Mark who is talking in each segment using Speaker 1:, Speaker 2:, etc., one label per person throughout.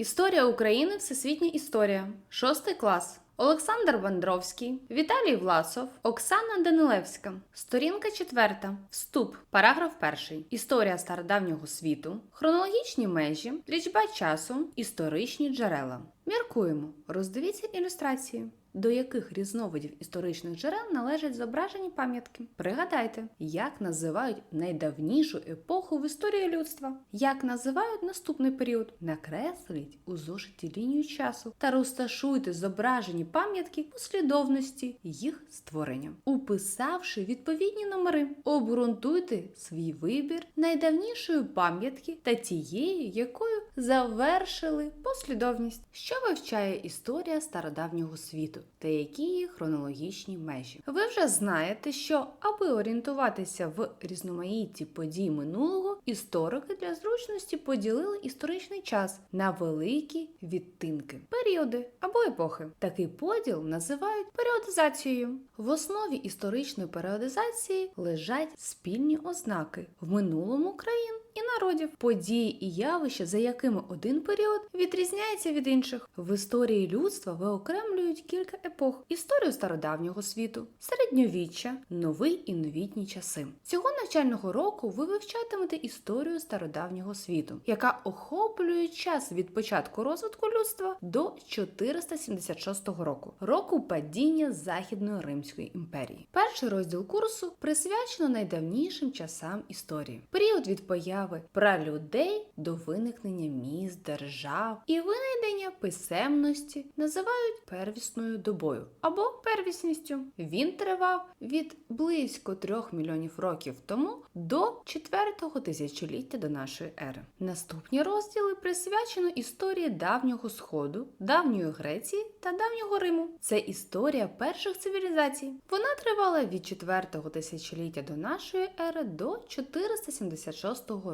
Speaker 1: Історія України Всесвітня історія. Шостий клас. Олександр Бандровський, Віталій Власов, Оксана Данилевська. Сторінка четверта. Вступ. Параграф перший. Історія стародавнього світу. Хронологічні межі. Лічба часу. Історичні джерела. Міркуємо. Роздивіться ілюстрації. До яких різновидів історичних джерел належать зображені пам'ятки? Пригадайте, як називають найдавнішу епоху в історії людства, як називають наступний період. Накресліть у зошиті лінію часу та розташуйте зображені пам'ятки послідовності їх створення, уписавши відповідні номери. Обґрунтуйте свій вибір найдавнішої пам'ятки та тієї, якою завершили послідовність, що вивчає історія стародавнього світу та які є хронологічні межі. Ви вже знаєте, що аби орієнтуватися в різноманітті подій минулого, історики для зручності поділили історичний час на великі відтинки, періоди або епохи. Такий поділ називають періодизацією. В основі історичної періодизації лежать спільні ознаки в минулому країн і народів, події і явища, за якими один період відрізняється від інших. В історії людства виокремлюють кілька епох: історію стародавнього світу, середньовіччя, новий і новітні часи. Цього навчального року ви вивчатимете історію стародавнього світу, яка охоплює час від початку розвитку людства до 476 року, року падіння Західної Римської імперії. Перший розділ курсу присвячено найдавнішим часам історії. Період від появи пралюдей до виникнення міст, держав і винайдення писемності називають первісною добою або первісністю. Він тривав від близько трьох мільйонів років тому до четвертого тисячоліття до нашої ери. Наступні розділи присвячено історії давнього сходу, давньої Греції та давнього Риму. Це історія перших цивілізацій. Вона тривала від четвертого тисячоліття до нашої ери до 476 року.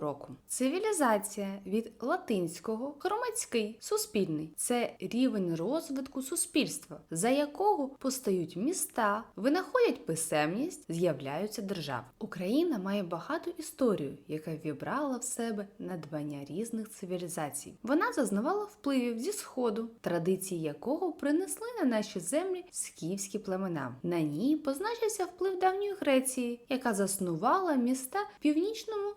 Speaker 1: Цивілізація від латинського громадський, суспільний це рівень розвитку суспільства, за якого постають міста, винаходять писемність, з'являються держави. Україна має багату історію, яка вібрала в себе надбання різних цивілізацій. Вона зазнавала впливів зі сходу, традиції якого принесли на наші землі скіфські племена. На ній позначився вплив давньої Греції, яка заснувала міста в північному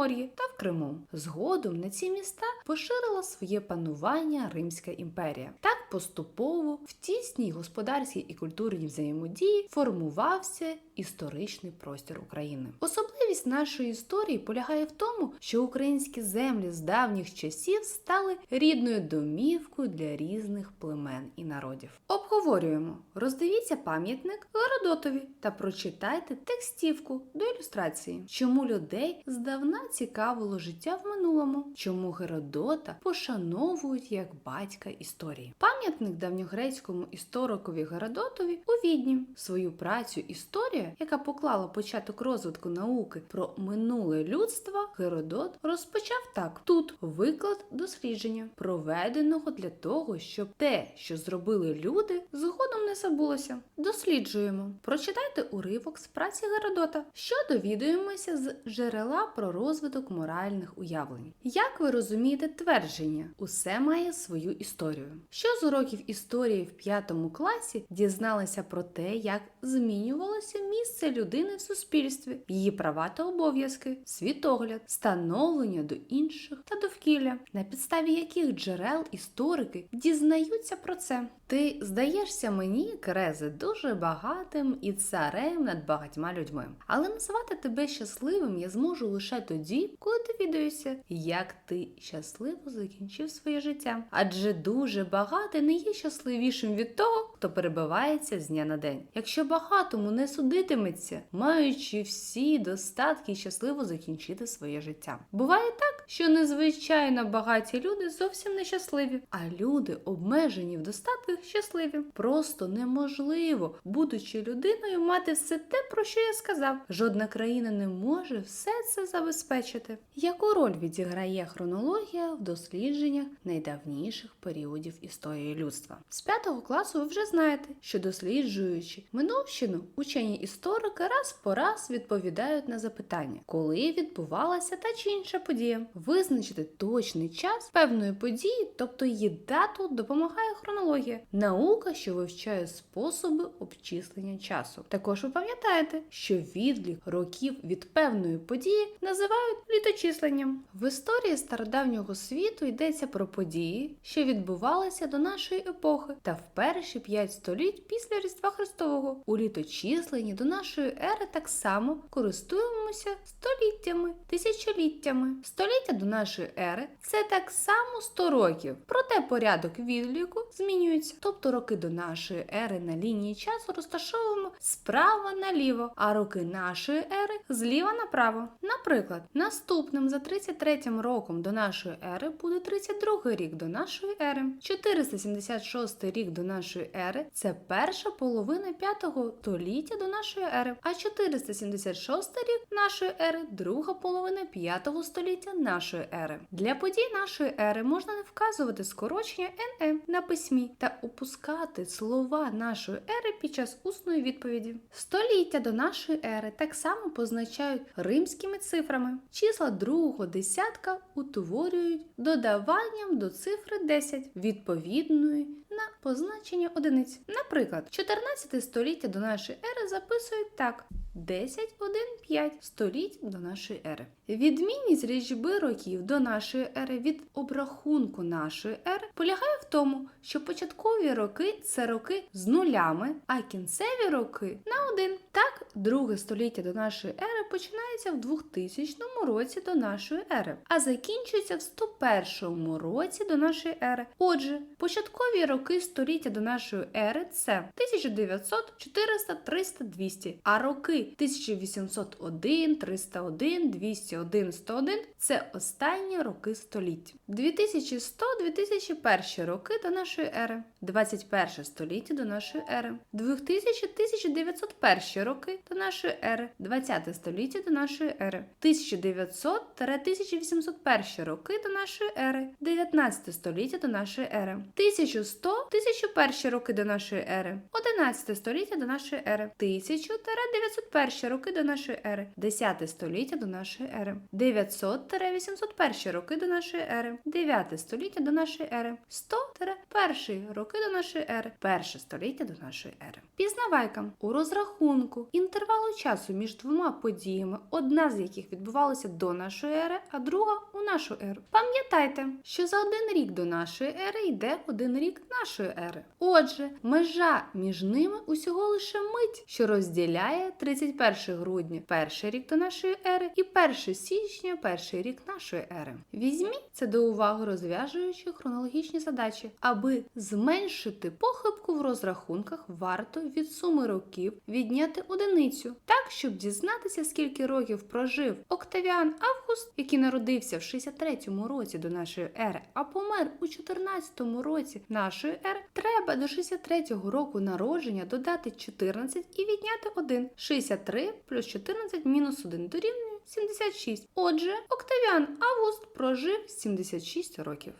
Speaker 1: Причорномор'ї та в Криму. Згодом на ці міста поширила своє панування Римська імперія. Так поступово в тісній господарській і культурній взаємодії формувався історичний простір України. Особливість нашої історії полягає в тому, що українські землі з давніх часів стали рідною домівкою для різних племен і народів. Обговорюємо, роздивіться пам'ятник Геродотові та прочитайте текстівку до ілюстрації, чому людей здавна цікавило життя в минулому, чому Геродота пошановують як батька історії. Пам'ятник давньогрецькому історикові Геродотові у Відні свою працю історія, яка поклала початок розвитку науки про минуле людство, Геродот розпочав так: тут виклад дослідження, проведеного для того, щоб те, що зробили люди, згодом не забулося. Досліджуємо. Прочитайте уривок з праці Геродота, що довідуємося з джерела про розвиток моральних уявлень. Як ви розумієте твердження, усе має свою історію. Що з уроків історії в п'ятому класі дізналися про те, як змінювалося місце людини в суспільстві, її права та обов'язки, світогляд, становлення до інших та довкілля, на підставі яких джерел історики дізнаються про це. Ти здаєшся мені, Керезе, дуже багатим і царем над багатьма людьми. Але називати тебе щасливим я зможу лише тоді, коли довідаюся, як ти щасливо закінчив своє життя. Адже дуже багатий не є щасливішим від того, хто перебивається з дня на день. Якщо багатому не судитиметься, маючи всі достатки щасливо закінчити своє життя. Буває так, що незвичайно багаті люди зовсім не щасливі, а люди, обмежені в достатках, щасливі. Просто неможливо, будучи людиною, мати все те, про що я сказав. Жодна країна не може все це забезпечити. Яку роль відіграє хронологія в дослідженнях найдавніших періодів історії людства? З п'ятого класу ви вже знаєте, що досліджуючи минувщину, учені історики раз по раз відповідають на запитання, коли відбувалася та чи інша подія. Визначити точний час певної події, тобто її дату, допомагає хронологія, наука, що вивчає способи обчислення часу. Також ви пам'ятаєте, що відлік років від певної події називають літочисленням. В історії стародавнього світу йдеться про події, що відбувалися до нашої епохи, та в перші п'ять століть після Різдва Христового. У літочисленні до нашої ери так само користуємося століттями, тисячоліттями. Століття до нашої ери це так само 100 років. Проте порядок відліку змінюється. Тобто роки до нашої ери на лінії часу розташовуємо справа наліво, а роки нашої ери зліва направо. Наприклад, наступним за 33 роком до нашої ери буде 32 рік до нашої ери, 476 рік до нашої ери це перша половина 5 століття до нашої ери, а 476 рік нашої ери друга половина 5 століття нашої ери. Для подій нашої ери можна не вказувати скорочення НЕ на письмі та опускати слова нашої ери під час усної відповіді. Століття до нашої ери так само позначають римськими цифрами. Числа другого десятка утворюють додаванням до цифри 10 відповідної на позначення одиниць. Наприклад, 14 століття до нашої ери записують так. 10, 1, 5 століть до нашої ери. Відмінність річби років до нашої ери від обрахунку нашої ери полягає в тому, що початкові роки це роки з нулями, а кінцеві роки на один. Так, друге століття до нашої ери починається в 2000 році до нашої ери, а закінчується в 101 році до нашої ери. Отже, початкові роки століття до нашої ери це 1900, 400, 300, 200, а роки 1801, 301, 201, 101 це останні роки століття. 2100-2001 роки до нашої ери, 21 століття до нашої ери, 2000-1901 роки до нашої ери, 20 століття до нашої ери, 1900-1801 роки до нашої ери, 19 століття до нашої ери, 1100-1001 роки до нашої ери, 11 століття до нашої ери, 1000-901 роки до нашої ери, 10 століття до нашої ери, 900-801 роки до нашої ери, 9 століття до нашої ери, 100-1 роки до нашої ери, 1 століття до нашої ери. Пізнавайка у розрахунку інтервалу часу між двома подіями, одна з яких відбувалася до нашої ери, а друга у нашу еру. Пам'ятайте, що за один рік до нашої ери йде один рік нашої ери. Отже, межа між ними усього лише мить, що розділяє 31 грудня перший рік до нашої ери і 1 січня перший рік нашої ери. Візьміть це до уваги, розв'яжуючи хронологічні задачі, аби зменшити похибку в розрахунках, варто від суми років відняти одиницю, так щоб дізнатися, скільки років прожив Октавіан Август, який народився в 63-му році до нашої ери, а помер у 14-му році нашої ери. Треба до 63-го року народження додати 14 і відняти 1. 63 плюс 14 мінус 1 дорівнює 76. Отже, Октавіан Август прожив 76 років.